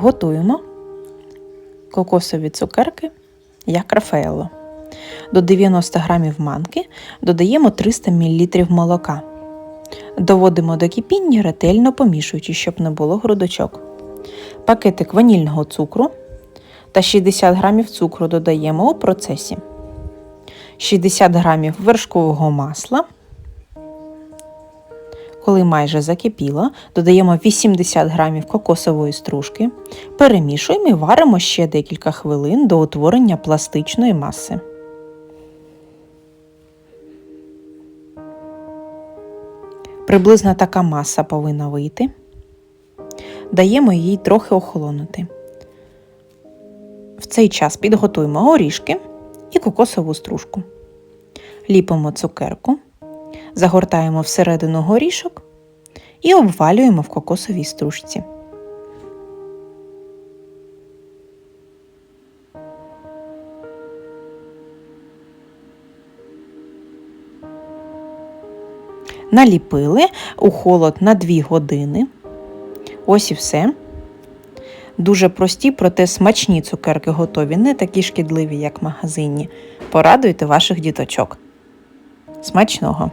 Готуємо кокосові цукерки як Рафаелло. До 90 г манки додаємо 300 мл молока. Доводимо до кипіння, ретельно помішуючи, щоб не було грудочок. Пакетик ванільного цукру та 60 г цукру додаємо у процесі. 60 г вершкового масла. Коли майже закипіло, додаємо 80 г кокосової стружки, перемішуємо і варимо ще декілька хвилин до утворення пластичної маси. Приблизно така маса повинна вийти. Даємо їй трохи охолонути. В цей час підготуємо горішки і кокосову стружку. Ліпимо цукерку, загортаємо всередину горішок і обвалюємо в кокосовій стружці. Наліпили у холод на 2 години. Ось і все. Дуже прості, проте смачні цукерки готові, не такі шкідливі, як в магазині. Порадуйте ваших діточок. Смачного!